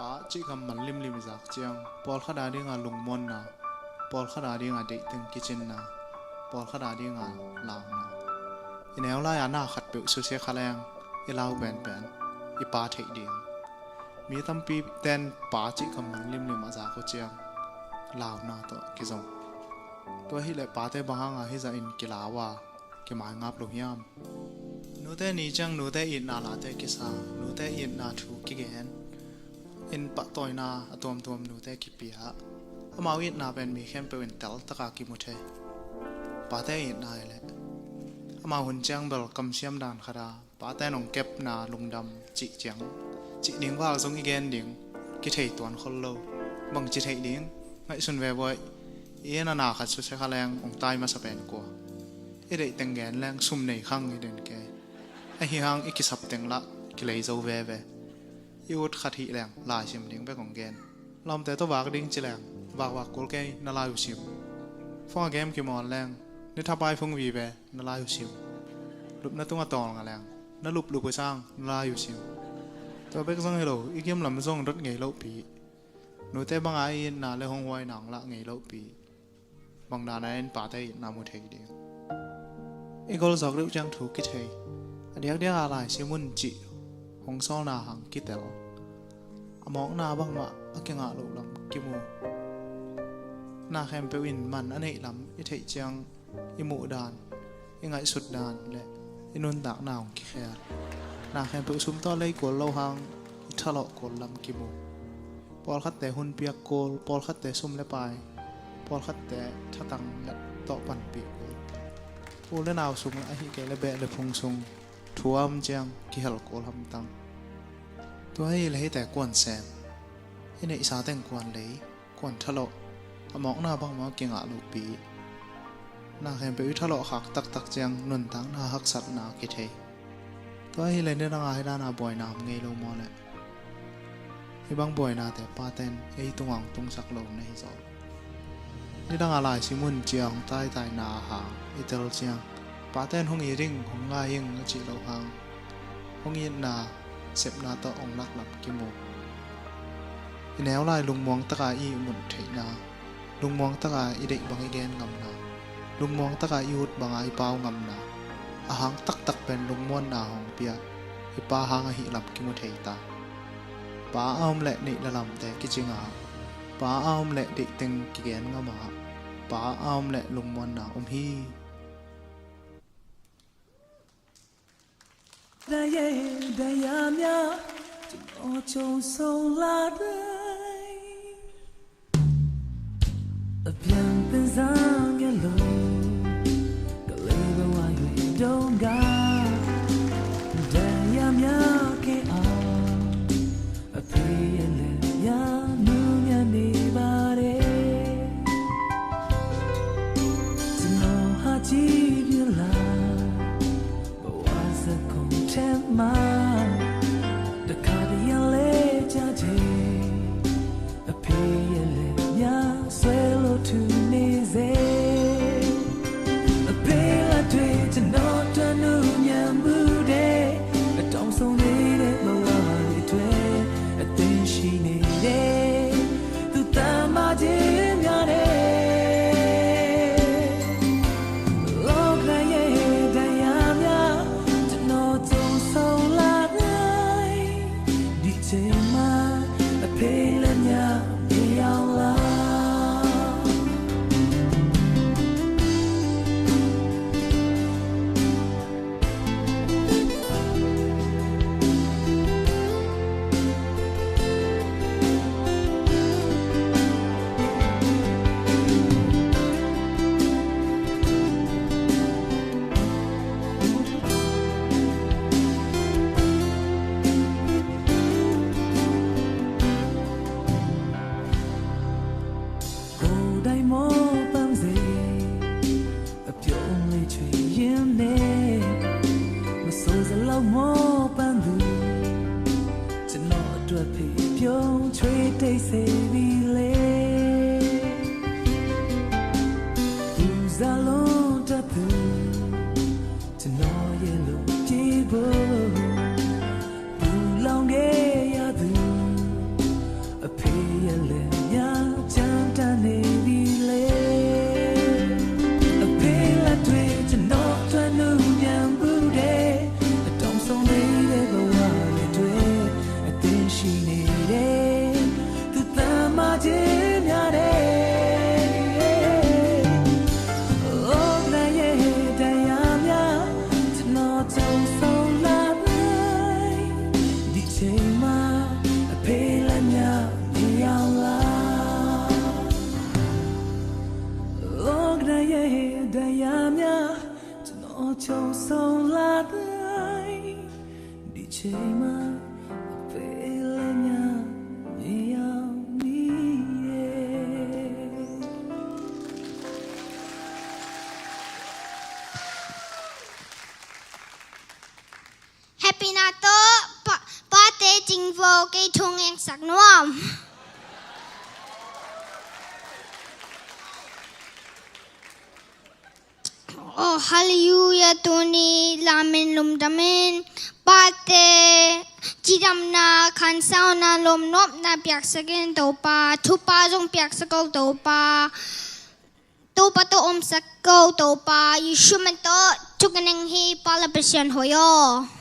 ปาจีกำมันลิมลิมจากเจียงปอลขดาดีงาลุงมอนนะปอลขดาดีงาเด็กถึงกิจินนะปอลขดาดีงาลาวนะอีแนวไล่อานาขัดเปิลสุเซขะแรงอีลาวแบนแบนอีปาเทเดียงมีตั้มปีเต้นปาจีกำมันลิมลิมมาจากเจียงลาวนาตัวกิจงตัวฮิเลปาเตบังหางาฮิจะอินกิลาวากิมายงับลุยามนูเตนีจังนูเตอินนาลาเตกิสานูเตอินนาทูกิเกน อินปะตอยนาอตอมตอมนูเตกิปียะอามาวินาเป็นมีเข้มเป็นเตลตะกากิมุเทปาเตอินนาเลอมาหุนจังเบลกำเสียมดานขดาปาเตนองเก็บนาลุงดำจิจังจินิงว่าซงอีเกนดิงกิเทตวนคนโลบังจิเทดิงไงสุนเวบอยเอียนานาขัดสุดใช้ขะแรงองตายมาสเปนกัวเอเดตังแกนแรงซุ่มในข้างอีกิสับเลยสู้เว่เว ดนแก a hi hang iki sap teng la ki lei zo ve ve i ut khat hi leng la sim ding be kong gen lom te to wak ding chi leng wak wak kol ke na la yu sim phong a game ki mon leng ni tha pai phong vi ve na la yu sim lup na tunga tong nga leng na lup lupไปsang na la yu sim to be sang hello i game lam zong rot ngei lo pi nu te bang ai na le hong wai nang la ngei lo pi bang na na en pa te na mu thei ding i gol zok lu chang thu ki thei เดียกเดียกอะไรชิมุนจิหงซ้อนาหังกิเตลอ มองนาบังมะอกิงอาลุลำกิมูนาแคมเปวินมันอันนี้ลำอิเทจังอิมูดานอิงไงสุดดานและอินุนตักนาวกิเคียนาแคมเปวซุมต้อเลยกวลโลหังอิทะเลาะกวลลำกิมูปอลคัดแต่หุ่นเปียกโกลปอลคัดแต่ซุมและปายปอลคัดแต่ทะตังและโตปันเปียกปูและนาวซุงอหิเกและเบะและพงซุง thuam chang ki hal kol ham tang to ai le ta kwan sem ine isa ตัวให้เลยแต่กวนแซมให้ในสาแต่งกวนเลยกวนทะเลาะมองหน้าบ้างมอาเก่งอาลูกปีนาเห็นไปวิทะเลาะหักตักตักเจียงนุนตังนาหักสัตนาเกิเทตัวให้เลยเนี่ยนางอให้ด้านาบ่อยนามไงลงมอแหละให้บางบ่อยนาแต่ป้าเต้นไอ้ตุงอ่างตุงสักลมในจอนี่ดังอะไรชิมุนเจียงใต้ใต้นาหางอิตาลเจียงป้าเต้นห้องยิงหงง่ายยิงจิโลหังห้องยินนา sep na ta ong lak lap ki mo inew lai lungmuang taka i mun theina lungmuang taka i dei bang igen ngam na lungmuang taka i ut bang ai pau ngam na ahang tak tak pen lungmuan na hong pia i pa hang a hi lap ki mo theita pa aom le nei la lam te ki chinga pa aom le dei teng ki gen ngama pa aom le lungmuan na om hi ချုံဆုံးလာတိုင်းအပြန်ပင်စားငယ်လုံးက melody. အတွက်ဖေပြုံးချွေတိတ်စေပြီလေ Cima velenya Happy Nato Pate Jingvo Kay Chung Yang Sak Nuam. Oh hallelujah, Tony. Lamin Lumdamin ni yeah. Happy na to pa pa te jing vo ke thung eng sak nuam. Oh hallelujah tu ni lamin lum damin pa te jiram na khan sao na lom nop na piak sakin to pa thu pa jong piak sakol to pa to pa to om sakol to pa you shuman to chukaneng hi pala pasyan hoyo